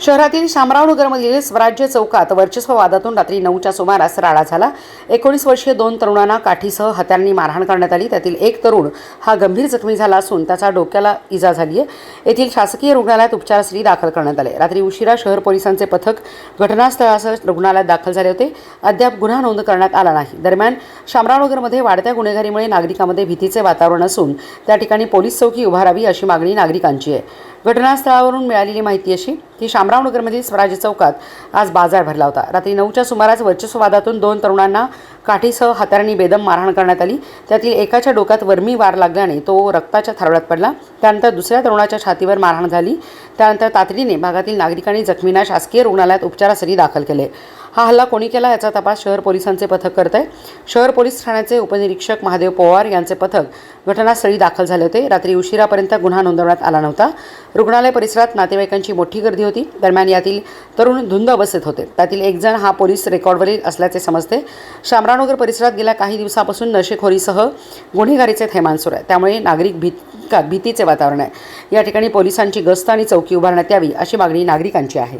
शहरातील शामरावनगरमधील स्वराज्य चौकात वर्चस्व वादातून रात्री नऊच्या सुमारास राडा झाला. एकोणीस वर्षीय दोन तरुणांना काठीसह हत्यांनी मारहाण करण्यात आली. त्यातील एक तरुण हा गंभीर जखमी झाला असून त्याचा डोक्याला इजा झाली आहे येथील शासकीय रुग्णालयात उपचारासाठी दाखल करण्यात आले. रात्री उशिरा शहर पोलिसांचे पथक घटनास्थळासह रुग्णालयात दाखल झाले होते. अद्याप गुन्हा नोंद करण्यात आला नाही. दरम्यान शामरावनगरमध्ये वाढत्या गुन्हेगारीमुळे नागरिकांमध्ये भीतीचे वातावरण असून त्या ठिकाणी पोलीस चौकी उभारावी अशी मागणी नागरिकांची आहे. घटनास्थळावरून मिळालेली माहिती अशी की शामराव नगरमधील स्वराज्य चौकात आज बाजार भरला होता. रात्री नऊच्या सुमारास वर्चस्ववादातून दोन तरुणांना काठीसह हातारांनी बेदम मारहाण करण्यात आली. त्यातील एकाच्या डोक्यात वर्मी वार लागल्याने तो रक्ताच्या थारोळ्यात पडला. त्यानंतर दुसऱ्या तरुणाच्या छातीवर मारहाण झाली. त्यानंतर तातडीने भागातील नागरिकांनी जखमींना शासकीय रुग्णालयात उपचारासाठी दाखल केले. हा हल्ला कोणी केला याचा तपास शहर पोलिसांचे पथक करत आहे शहर पोलीस ठाण्याचे उपनिरीक्षक महादेव पवार यांचे पथक घटनास्थळी दाखल झाले होते. रात्री उशिरापर्यंत गुन्हा नोंदवण्यात आला नव्हता. रुग्णालय परिसरात नातेवाईकांची मोठी गर्दी होती. दरम्यान यातील तरुण धुंद अवस्थेत होते. त्यातील एक जण हा पोलीस रेकॉर्डवरील असल्याचे समजते. शामराव शामरावनगर परिसरात गेल्या काही दिवसापासून नशेखोरीसह गुन्हेगारीचे थैमान सुरू आहे. त्यामुळे नागरिक भीत भीतीचे वातावरण आहे. या ठिकाणी पोलिसांची गस्त आणि चौकी उभारण्यात यावी अशी मागणी नागरिकांची आहे.